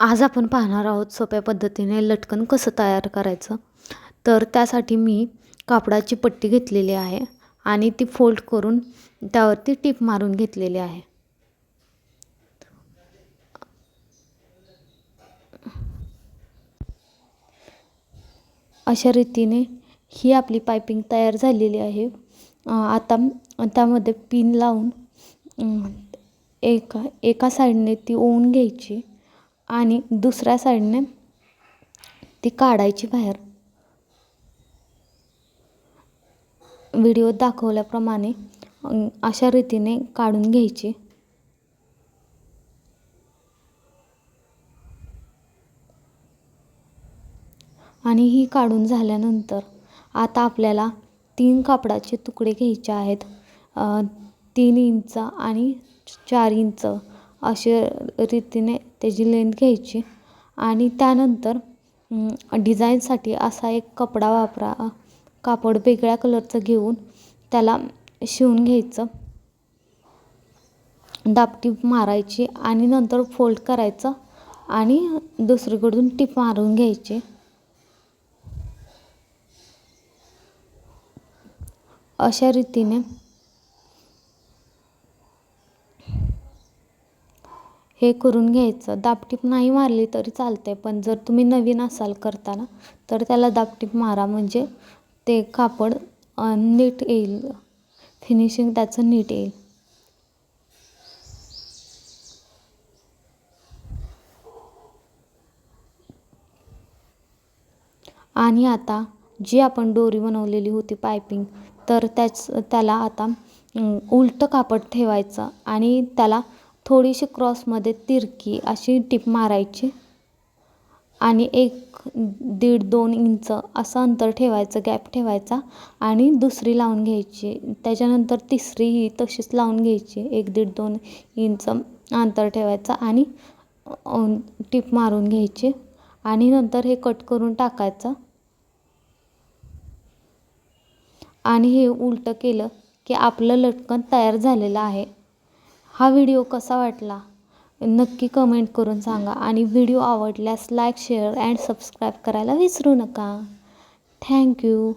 आज आपण पाहणार आहोत सोप्या पद्धतीने लटकन कसं तयार करायचं. तर त्यासाठी मी कापडाची पट्टी घेतलेली आहे आणि ती फोल्ड करून त्यावरती टीप मारून घेतलेली आहे. अशा रीतीने ही आपली पायपिंग तयार झालेली आहे. आता त्यामध्ये पिन लावून एका एका साईडने ती ओवून घ्यायची. आणि दुसऱ्या साईडने ती काढायची बाहेर. व्हिडिओ दाखवल्याप्रमाणे अशा रीतीने काढून घ्यायची. आणि ही काढून झाल्यानंतर आता आपल्याला तीन कापडाचे तुकडे घ्यायचे आहेत. तीन इंच आणि चार इंच. अशा रीतीने त्याची लेंथ घ्यायची. आणि त्यानंतर डिझाईनसाठी असा एक कपडा वापरा. कापड वेगळ्या कलरचं घेऊन त्याला शिवून घ्यायचं. दापटीप मारायची आणि नंतर फोल्ड करायचं आणि दुसरीकडून टीप मारून घ्यायची. अशा रीतीने हे करून घ्यायचं. दापटीप नाही मारली तरी चालते पण जर तुम्ही नवीन असाल करताना तर त्याला दापटीप मारा. म्हणजे ते कापड नीट येईल. फिनिशिंग त्याचं नीट येईल. आणि आता जी आपण दोरी बनवलेली होती पायपिंग तर त्याच त्याला आता उलटं कापड ठेवायचं आणि त्याला थोडीशी क्रॉसमध्ये तिरकी अशी टीप मारायची आणि एक दीड दोन इंच असं अंतर ठेवायचं गॅप ठेवायचा आणि दुसरी लावून घ्यायची. त्याच्यानंतर तिसरीही तशीच लावून घ्यायची. एक दीड दोन इंच अंतर ठेवायचं आणि टीप मारून घ्यायची आणि नंतर हे कट करून टाकायचं. आणि हे उलटं केलं की आपलं लटकन तयार झालेलं आहे. हा व्हिडिओ कसा वाटला? नक्की कमेंट करून सांगा आणि व्हिडिओ आवडल्यास लाईक शेअर अँड सबस्क्राईब करायला विसरू नका. थँक्यू